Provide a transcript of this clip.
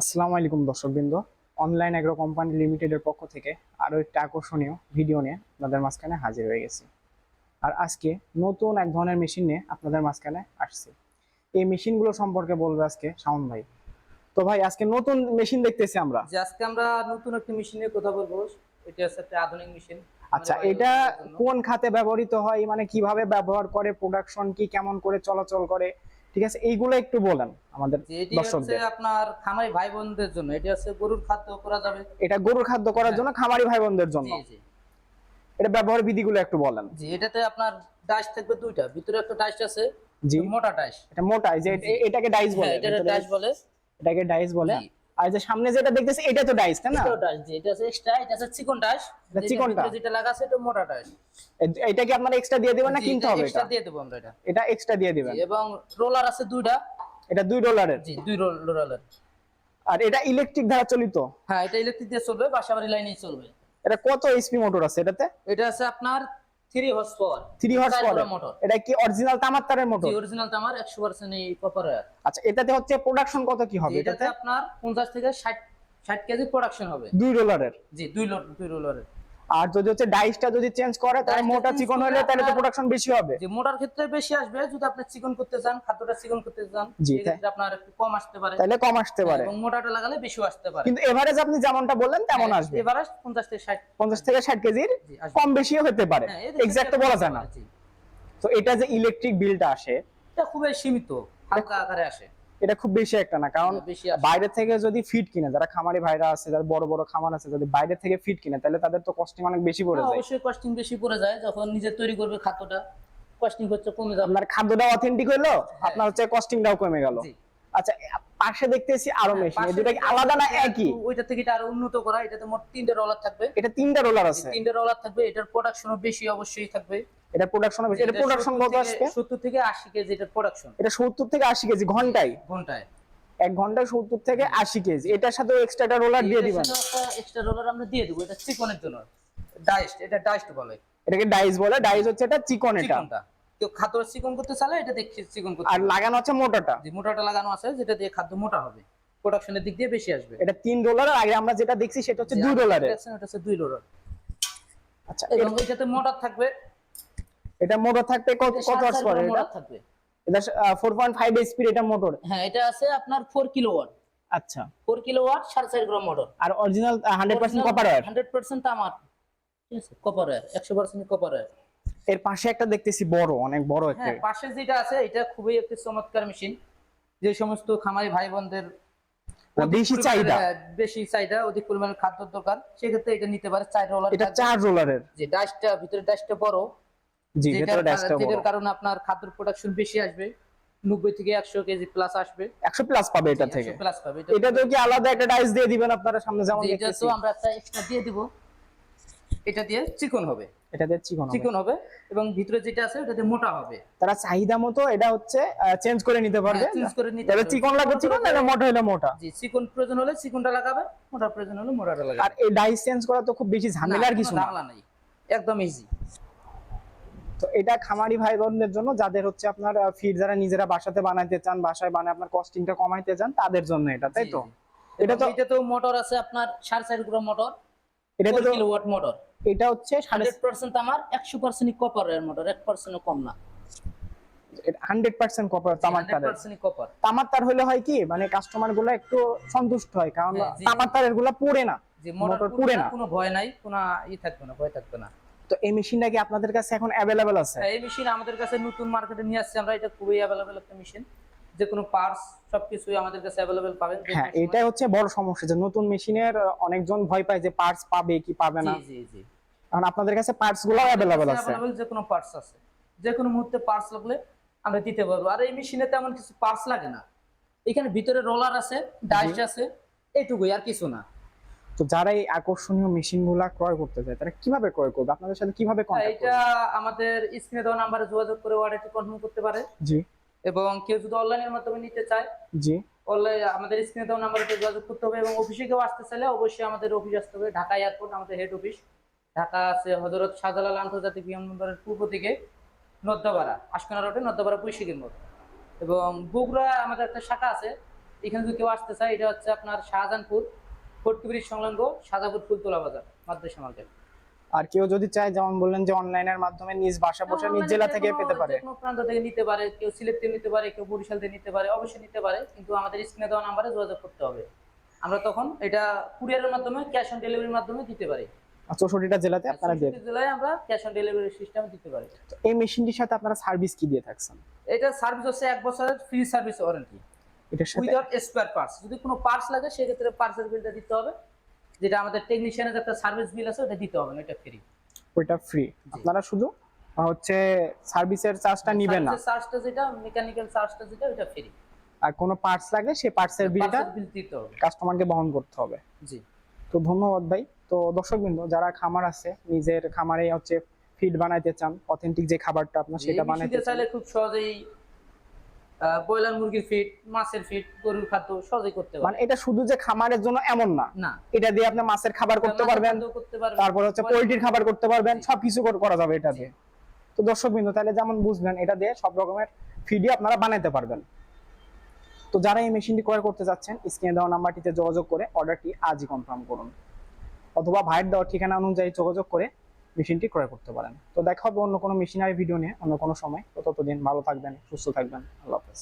আসসালামু আলাইকুম দর্শকবৃন্দ। অনলাইন এগ্রো কোম্পানি লিমিটেডের পক্ষ থেকে আরও একটি আকর্ষণীয় ভিডিও নিয়ে আপনাদের মাঝখানে হাজির হয়ে গেছি। আর আজকে নতুন এক ধরনের মেশিন নিয়ে আপনাদের মাঝখানে আসছি। এই মেশিনগুলো সম্পর্কে বলবে আজকে শাওন ভাই। তো ভাই আজকে নতুন মেশিন দেখতেছি আমরা। যে আজকে আমরা নতুন একটা মেশিনের কথা বলব। এটা হচ্ছে একটা আধুনিক মেশিন আচ্ছা এটা কোন খাতে ব্যবহৃত হয়? মানে কীভাবে ব্যবহার করে? প্রোডাকশন কি কেমন করে? চলাচল করে? ঠিক আছে? এইগুলো একটু বলেন আমাদের দর্শকদের। আপনার খামারি ভাই বোনদের জন্য এটা হচ্ছে গরুর খাদ্য করা যাবে। এটা গরুর খাদ্য করার জন্য খামারি ভাই বোনদের জন্য এটা ব্যবহার বিধিগুলো একটু বলেন। জি এটাতে আপনার ডাইস থাকবে দুইটা। ভিতরে একটা ডাইস আছে জি। মোটা ডাইস। এটা মোটা এই যে এটাকে ডাইস বলে এটাকে এটা ডাইস বলে। এটাকে ডাইস বলে। আর যে সামনে যেটা দেখতেছি এটা তো ডাইস তাই না? এটাও ডাইস জি এটা এক্সট্রা এটা আছে চিকন ডাইস। এটা চিকনটা? চিকনটা? যেটা লাগা আছে এটা মোটা ডাইস। এটা কি আপনারা এক্সট্রা দিয়ে দিবেন না কিনতে হবে এটা? এক্সট্রা দিয়ে দেবো আমরা এটা। এটা এক্সট্রা দিয়ে দিবেন। এবং রোলার আছে দুইটা। এটা দুই ডলারের জি দুই রোলার আর এটা ইলেকট্রিক দ্বারা চালিত? হ্যাঁ এটা ইলেকট্রিক দিয়ে চলবে বাসাবাড়ি লাইনেই চলবে। এটা কত এইচপি মোটর আছে এটাতে? এটা আছে আপনার three horse power three horse power motor এটা কি অরিজিনাল তামার তারের মোটর অরিজিনাল তামার আমার একশো পার্সেন্ট এই কপার আচ্ছা এটাতে হচ্ছে প্রোডাকশন কত কি হবে এটাতে আপনার পঞ্চাশ থেকে ষাট ষাট কেজি প্রোডাকশন হবে। দুই ডলারের জি দুই রোলারের আর যদি হচ্ছে ডাইসটা যদি চেঞ্জ করে তাহলে মোটা চিকন হলে তাহলে তো প্রোডাকশন বেশি হবে। যে মোটার ক্ষেত্রে বেশি আসবে যদি আপনি চিকন করতে চান খাদ্যটা চিকন করতে চান সেক্ষেত্রে আপনার একটু কম আসতে পারে। তাহলে কম আসতে পারে। এবং মোটাটা লাগালে বেশি আসতে পারে। কিন্তু এভারেজ আপনি যেমনটা বললেন তেমন আসবে। এভারেজ পঞ্চাশ থেকে ষাট পঞ্চাশ থেকে ষাট কেজির কম বেশিও হতে পারে। হ্যাঁ, এক্সাক্ট ক্ষেত্রে বলা যায় না। তো এটা যে ইলেকট্রিক বিলটা আসে এটা খুবই সীমিত হালকা আকারে আসে। এটা খুব বেশি একটা না কারণ হ্যাঁ। বাইরে থেকে যদি ফিট কিনে যারা খামারি ভাইরা আছে যারা বড় বড় খামার আছে যদি বাইরে থেকে ফিট কিনে তাহলে তাদের তো কস্টিং অনেক বেশি পড়ে হ্যাঁ, যায়। অবশ্যই কস্টিং বেশি পড়ে যায় যখন নিজে তৈরি করবে খাদ্যটা কস্টিং হচ্ছে কমে যাবে। আপনার খাদ্যটা অথেন্টিক হইল আপনার হচ্ছে কস্টিংটাও কমে গেল। আচ্ছা পাশে দেখতেছি আরও হ্যাঁ, মেশিন এই দুটা কি আলাদা না একই? ওইটা থেকে এটা আরও উন্নত করা এটাতে মোট তিনটে রলার থাকবে। এটা তিনটা রোলার আছে। তিনটে রলার থাকবে এটার প্রোডাকশনও বেশি অবশ্যই থাকবে। এটা প্রোডাকশন বেশি এটা প্রোডাকশন কত আসবে? সত্তর থেকে আশি কেজি এটার প্রোডাকশন এটা সত্তর থেকে আশি কেজি ঘন্টায়? ঘন্টায়। এক ঘন্টায় সত্তর থেকে আশি কেজি। এটার সাথে এক্সট্রা রোলার দিয়ে দিবেন। এক্সট্রা রোলার আমরা দিয়ে দেবো এটা চিকনের জন্য। ডাইস্ট এটা ডাইস্ট বলে। এটাকে ডাইস বলে। ডাইস হচ্ছে এটা চিকন এটা। কেউ খাদ্য চিকন করতে এটা চিকন করতে আর লাগানো হচ্ছে মোটাটা। যে মোটাটা লাগানো আছে যেটা দিয়ে খাদ্য মোটা হবে। প্রোডাকশনের দিক দিয়ে বেশি আসবে। এটা তিন ডলার আগে আমরা যেটা দেখছি সেটা হচ্ছে যে দুই আগে এটা হচ্ছে দুই ডলার আচ্ছা এবং এটাতে মোটর থাকবে এটা মোটর থাকতে কত কত আওয়ার্স করে এটা? থাকবে। এটা ফোর পয়েন্ট ফাইভ স্পিড এটা মোটর হ্যাঁ এটা আছে আপনার ফোর কিলো ওয়াট আচ্ছা। ফোর কিলো ওয়াট সাড়ে চার গ্রাম মোটর আর original hundred percent copper wire hundred percent আমার। ঠিক আছে কপার ওয়্যার একশো পার্সেন্ট কপার ওয়্যার এর পাশে একটা দেখতেছি বড় অনেক বড় একটা। হ্যাঁ পাশে যেটা আছে এটা খুবই একটা চমৎকার মেশিন যে সমস্ত খামারি ভাই বোনদের বেশি চাহিদা? হ্যাঁ, বেশি চাহিদা অধিক পরিমাণে খাদ্য দরকার। সেক্ষেত্রে এটা নিতে পারে চার রোলার এটা চার রোলারের যে ডাইসটা ভিতরে ডাইসটা বড় যেটার কারণে আপনার খাদ্যের প্রোডাকশন বেশি আসবে। নব্বই থেকে একশো কেজি প্লাস আসবে। একশো প্লাস পাবে এটা থেকে। প্লাস পাবে। এটা তো কি আলাদা একটা ডাইস দিয়ে দিবেন আপনারা সামনে যেমন এটা তো আমরা একটা এক্সট্রা দিয়ে দিব। এটা দিয়ে চিকন হবে। এটা দিয়ে চিকন চিকন হবে এবং ভিতরে যেটা আছে ওটা দিয়ে মোটা হবে। তারা চাহিদা মতো এটা হচ্ছে চেঞ্জ করে নিতে পারবে। হ্যাঁ, change করে নিতে পারবে। চিকন লাগবে চিকন না মোটা হলে মোটা। জি চিকন প্রয়োজন হলে চিকনটা লাগাবে মোটা প্রয়োজন হলে মোটাটা লাগাবে। আর এই ডাইস চেঞ্জ করা তো খুব বেশি ঝামেলার কিছু না। ঝামেলা নাই। একদম ইজি তো এটা খামারি ভাই বোনদের জন্য যাদের হচ্ছে আপনার ফিড যারা নিজেরা বাসাতে বানাইতে চান বাসায় বানায় আপনার কস্টিংটা কমাইতে চান তাদের জন্য এটা তাই তো? এটা তো এটা তো মোটর আছে আপনার সাড়ে চার গ্রাম মোটর এটা তো কিলোওয়াট মোটর এটা হচ্ছে সাড়ে হান্ড্রেড পার্সেন্ট আমার একশো পার্সেন্ট কপার এর মোটর এক পার্সেন্ট কম না। হান্ড্রেড পার্সেন্ট কপার তামার তারের পার্সেন্ট কপার তামার তার হলে হয় কি মানে কাস্টমারগুলো একটু সন্তুষ্ট হয় কারণ। তামার তারেরগুলা পুড়ে না যে মোটর মোটর পুড়ে না। কোনো ভয় নাই কোনো ই থাকবে না ভয় থাকবে না। তো এই মেশিনটা কি আপনাদের কাছে এখন অ্যাভেলেবেল আছে? হ্যাঁ, এই মেশিন আমাদের কাছে নতুন মার্কেটে নিয়ে আসছে। আমরা এটা খুবই অ্যাভেলেবেল একটা মেশিন। যে কোনো পার্টস সবকিছুই আমাদের কাছে অ্যাভেলেবেল পাবেন। হ্যাঁ এটাই হচ্ছে বড় সমস্যা যে নতুন মেশিনের অনেকজন ভয় পায় যে পার্টস পাবে কি পাবে না। জি জি কারণ আপনাদের কাছে পার্টসগুলো অ্যাভেলেবেল আছে। available যে কোনো পার্টস আছে। যে কোনো মুহূর্তে পার্টস লাগলে আমরা দিতে পারব। আর এই মেশিনে তেমন কিছু পার্টস লাগে না। এখানে ভিতরে রোলার আছে ডাইস আছে এইটুকুই আর কিছু না। তো যারা এই আকর্ষণীয় মেশিনগুলা ক্রয় করতে চায় তারা কীভাবে ক্রয় করবে? আপনাদের সাথে কীভাবে কন্ট্যাক্ট এটা আমাদের স্ক্রিনে দেওয়া নাম্বারে যোগাযোগ করে অর্ডারটি কনফার্ম করতে পারে। জি। এবং কেউ যদি অনলাইনের মাধ্যমে নিতে চায় জি। অনলাইন আমাদের স্ক্রিনে দেওয়া নাম্বারে যোগাযোগ করতে হবে এবং অফিসে কেউ আসতে চাইলে অবশ্যই আমাদের অফিস আসতে হবে ঢাকা এয়ারপোর্ট আমাদের হেড অফিস ঢাকা আছে হজরত শাহজালাল আন্তর্জাতিক বিমানবন্দরের পূর্ব দিকে নদ্দাপাড়া আশকোনা রোডে নদ্দাপাড়া পুঁইশিকের মোড়। এবং বগুড়া আমাদের একটা শাখা আছে এখানে যদি কেউ আসতে চায় এটা হচ্ছে আপনার শাহজাহানপুর। ফোর্টি ব্রিজ সংলগ্ন সাজাপুর ফুলতলা বাজার মাদ্রাসা মার্কেট। আর কেউ যদি চায় যেমন বললেন যে অনলাইনের মাধ্যমে নিজ বাসা বসে নিজ জেলা থেকে পেতে পারে। কোনো প্রান্ত থেকে নিতে পারে কেউ সিলেট থেকে নিতে পারে কেউ বরিশাল থেকে নিতে পারে অবশ্যই নিতে পারে কিন্তু আমাদের স্ক্রিনে দেওয়া নাম্বারে যোগাযোগ করতে হবে। আমরা তখন এটা কুরিয়ারের মাধ্যমে ক্যাশ অন ডেলিভারির মাধ্যমে দিতে পারি। চৌষট্টিটা জেলাতে আপনারা দিয়ে জেলায় আমরা ক্যাশ অন ডেলিভারি সিস্টেম দিতে পারি। এই মেশিনটির সাথে আপনারা সার্ভিস কি দিয়ে থাকছেন? এটা সার্ভিস হচ্ছে এক বছরের ফ্রি সার্ভিস ওয়ারেন্টি। এটার সাথে। উইদাউট স্পেয়ার পার্টস যদি কোনো পার্টস লাগে সেক্ষেত্রে পার্টসের বিলটা দিতে হবে। যেটা আমাদের টেকনিশিয়ানের একটা সার্ভিস বিল আছে ওটা দিতে হবে না এটা ফ্রি ওইটা ফ্রি আপনারা শুধু হচ্ছে সার্ভিসের চার্জটা নিবেন না। চার্জটা যেটা মেকানিক্যাল চার্জটা যেটা ওটা ফ্রি আর কোনো পার্টস লাগলে সেই পার্টসের বিলটা বিল দিতে হবে। কাস্টমারকে বহন করতে হবে। জি। তো ধন্যবাদ ভাই। তো দর্শকবৃন্দ যারা খামার আছে নিজের খামারে হচ্ছে ফিড বানাইতে চান অথেন্টিক যে খাবারটা আপনার সেটা বানাইতে চাইলে খুব সহজেই ব্রয়লার মুরগির ফিট মাছের ফিট গরুর খাদ্য সহজেই করতে মানে পারবেন এটা শুধু যে খামারের জন্য এমন না। না। এটা দিয়ে আপনি মাছের খাবার করতে পারবেন তারপর হচ্ছে পোল্ট্রির খাবার করতে পারবেন সবকিছু কর- করা যাবে এটা দিয়ে। তো দর্শকবৃন্দ তাহলে যেমন বুঝবেন এটা দিয়ে সব রকমের ফিডই আপনারা বানাইতে পারবেন। তো যারা এই মেশিনটি ক্রয় করতে যাচ্ছেন স্ক্রিনে দেওয়া নাম্বারটিতে যোগাযোগ করে অর্ডারটি আজই কনফার্ম করুন। অথবা ভাইয়ের দেওয়া ঠিকানা অনুযায়ী যোগাযোগ করে মেশিনটি ক্রয় করতে পারেন। তো দেখা হবে অন্য কোনো মেশিনারি ভিডিও নিয়ে অন্য কোনো সময়। ততদিন ভালো থাকবেন, সুস্থ থাকবেন। আল্লাহ হাফেজ।